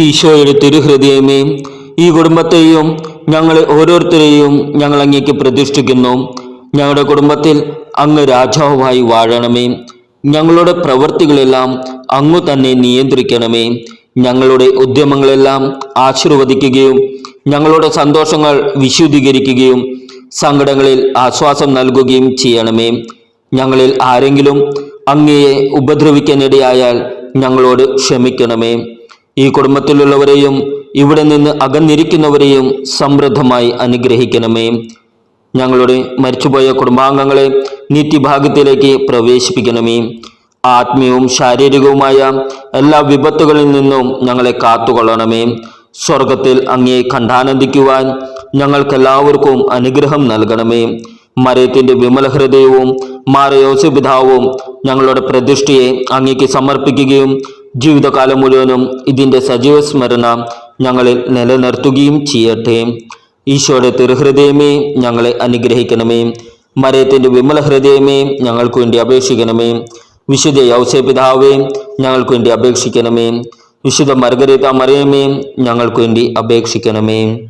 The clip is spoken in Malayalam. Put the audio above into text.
ഈശോയുടെ തിരുഹൃദയമേ ഈ കുടുംബത്തെയും ഞങ്ങളെ ഓരോരുത്തരെയും ഞങ്ങൾ അങ്ങേക്ക് പ്രതിഷ്ഠിക്കുന്നു. ഞങ്ങളുടെ കുടുംബത്തിൽ അങ്ങ് രാജാവായി വാഴണമേ. ഞങ്ങളുടെ പ്രവൃത്തികളെല്ലാം അങ്ങു തന്നെ നിയന്ത്രിക്കണമേ. ഞങ്ങളുടെ ഉദ്യമങ്ങളെല്ലാം ആശീർവദിക്കുകയും ഞങ്ങളുടെ സന്തോഷങ്ങൾ വിശുദ്ധീകരിക്കുകയും സങ്കടങ്ങളിൽ ആശ്വാസം നൽകുകയും ചെയ്യണമേ. ഞങ്ങളിൽ ആരെങ്കിലും അങ്ങയെ ഉപദ്രവിക്കാനിടയായാൽ ഞങ്ങളോട് ക്ഷമിക്കണമേ. ഈ കുടുംബത്തിലുള്ളവരെയും ഇവിടെ നിന്ന് അകന്നിരിക്കുന്നവരെയും സമൃദ്ധമായി അനുഗ്രഹിക്കണമേ. ഞങ്ങളുടെ മരിച്ചുപോയ കുടുംബാംഗങ്ങളെ നിത്യഭാഗ്യത്തിലേക്ക് പ്രവേശിപ്പിക്കണമേ. ആത്മീയവും ശാരീരികവുമായ എല്ലാ വിപത്തുകളിൽ നിന്നും ഞങ്ങളെ കാത്തുകൊള്ളണമേ. സ്വർഗത്തിൽ അങ്ങേ കണ്ടാനന്ദിക്കുവാൻ ഞങ്ങൾക്കെല്ലാവർക്കും അനുഗ്രഹം നൽകണമേ. മരയത്തിന്റെ വിമല ഹൃദയവും മാറയോസപിതാവും ഞങ്ങളുടെ പ്രതിഷ്ഠയെ അങ്ങേക്ക് സമർപ്പിക്കുകയും ജീവിതകാലം മുഴുവനും ഇതിന്റെ സജീവ സ്മരണ ഞങ്ങളിൽ നിലനിർത്തുകയും ചെയ്യട്ടെ. ഈശോയുടെ തിരുഹൃദയമേ ഞങ്ങളെ അനുഗ്രഹിക്കണമേ. മരയത്തിന്റെ വിമല ഹൃദയമേ ഞങ്ങൾക്ക് വേണ്ടി അപേക്ഷിക്കണമേ. വിശുദ്ധ യൗസേ പിതാവേ ഞങ്ങൾക്ക് വേണ്ടി അപേക്ഷിക്കണമേ. വിശുദ്ധ മർഗരീത മറിയമേ ഞങ്ങൾക്ക് വേണ്ടി അപേക്ഷിക്കണമേ.